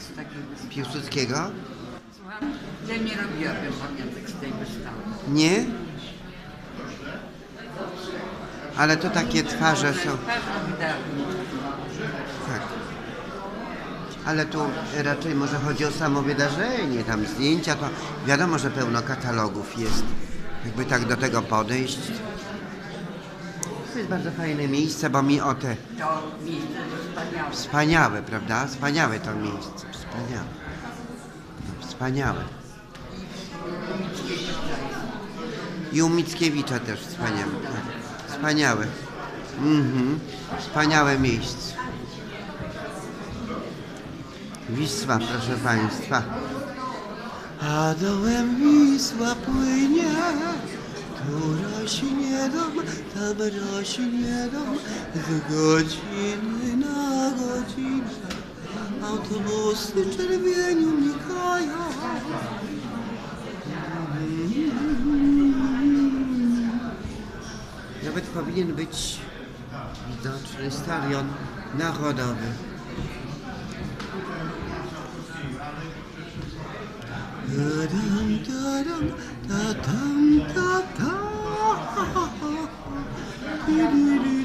z wystawy. Piłsudskiego? Słucham? Ja nie pamiątek z tej wystawy. Nie? Ale to takie twarze są. Tak. Ale tu raczej może chodzi o samo wydarzenie, tam zdjęcia, to wiadomo, że pełno katalogów jest. Jakby tak do tego podejść. To jest bardzo fajne miejsce, bo mi o te To miejsce wspaniałe. wspaniałe, prawda? Wspaniałe to miejsce, wspaniałe. No, wspaniałe. I u Mickiewicza też wspaniałe. Wspaniałe. Mhm. Wspaniałe miejsce. Wisła, proszę Państwa. A dołem Wisła płynie, dom, tam rośnie dom, z godziny na godzinę autobusy czerwieniu unikają. Nawet powinien być widoczny stadion narodowy. Da-dam, da-dam, da-dam, da-dam. do do do.